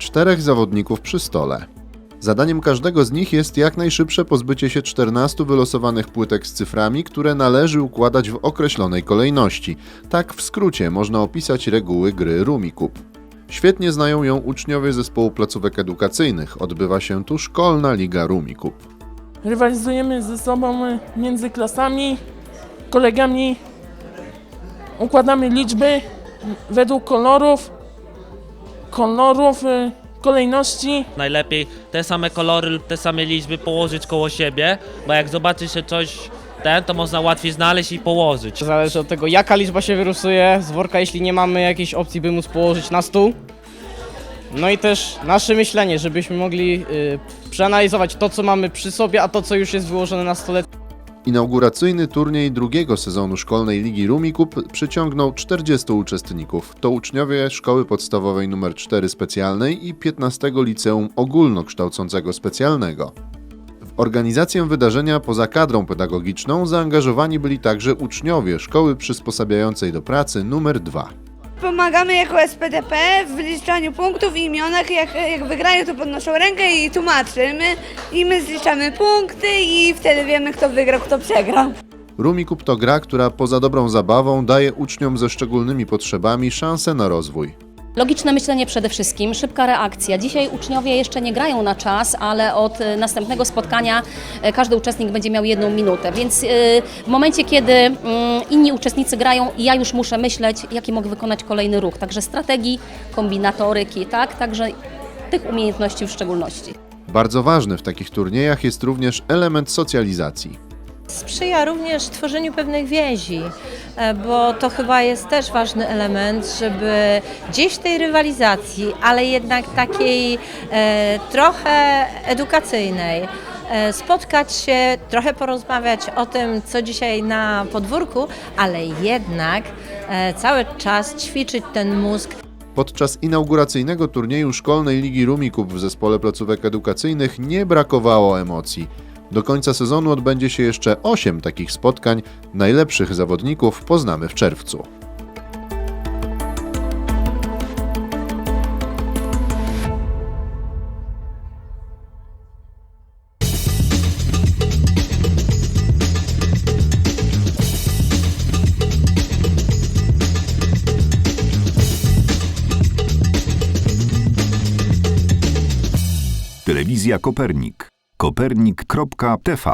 czterech zawodników przy stole. Zadaniem każdego z nich jest jak najszybsze pozbycie się 14 wylosowanych płytek z cyframi, które należy układać w określonej kolejności. Tak w skrócie można opisać reguły gry Rumikub. Świetnie znają ją uczniowie zespołu placówek edukacyjnych. Odbywa się tu szkolna liga Rumikub. Rywalizujemy ze sobą y, między klasami, kolegami. Układamy liczby według kolorów, kolorów, y, kolejności. Najlepiej te same kolory lub te same liczby położyć koło siebie, bo jak zobaczy się coś ten, to można łatwiej znaleźć i położyć. Zależy od tego, jaka liczba się wyrusuje z worka, jeśli nie mamy jakiejś opcji, by móc położyć na stół. No i też nasze myślenie, żebyśmy mogli y, przeanalizować to, co mamy przy sobie, a to, co już jest wyłożone na stole. Inauguracyjny turniej drugiego sezonu szkolnej ligi Rumikub przyciągnął 40 uczestników. To uczniowie szkoły podstawowej nr 4 specjalnej i 15 liceum ogólnokształcącego specjalnego. W organizację wydarzenia poza kadrą pedagogiczną zaangażowani byli także uczniowie szkoły przysposabiającej do pracy numer 2. Pomagamy jako SPDP w wyliczaniu punktów i imionach. Jak, jak wygrają, to podnoszą rękę i tłumaczymy. I my zliczamy punkty i wtedy wiemy, kto wygrał, kto przegrał. Rumikub to gra, która poza dobrą zabawą daje uczniom ze szczególnymi potrzebami szansę na rozwój. Logiczne myślenie przede wszystkim, szybka reakcja. Dzisiaj uczniowie jeszcze nie grają na czas, ale od e, następnego spotkania e, każdy uczestnik będzie miał jedną minutę. Więc e, w momencie, kiedy mm, inni uczestnicy grają, ja już muszę myśleć, jaki mogę wykonać kolejny ruch. Także strategii, kombinatoryki, tak? Także tych umiejętności w szczególności. Bardzo ważny w takich turniejach jest również element socjalizacji. Sprzyja również tworzeniu pewnych więzi, e, bo to chyba jest też ważny element, żeby gdzieś tej rywalizacji, ale jednak takiej e, trochę edukacyjnej, e, spotkać się, trochę porozmawiać o tym, co dzisiaj na podwórku, ale jednak cały czas ćwiczyć ten mózg, Podczas inauguracyjnego turnieju szkolnej Ligi Rumikub w zespole placówek edukacyjnych nie brakowało emocji. Do końca sezonu odbędzie się jeszcze 8 takich spotkań. Najlepszych zawodników poznamy w czerwcu. Telewizja Kopernik. Kopernik.tv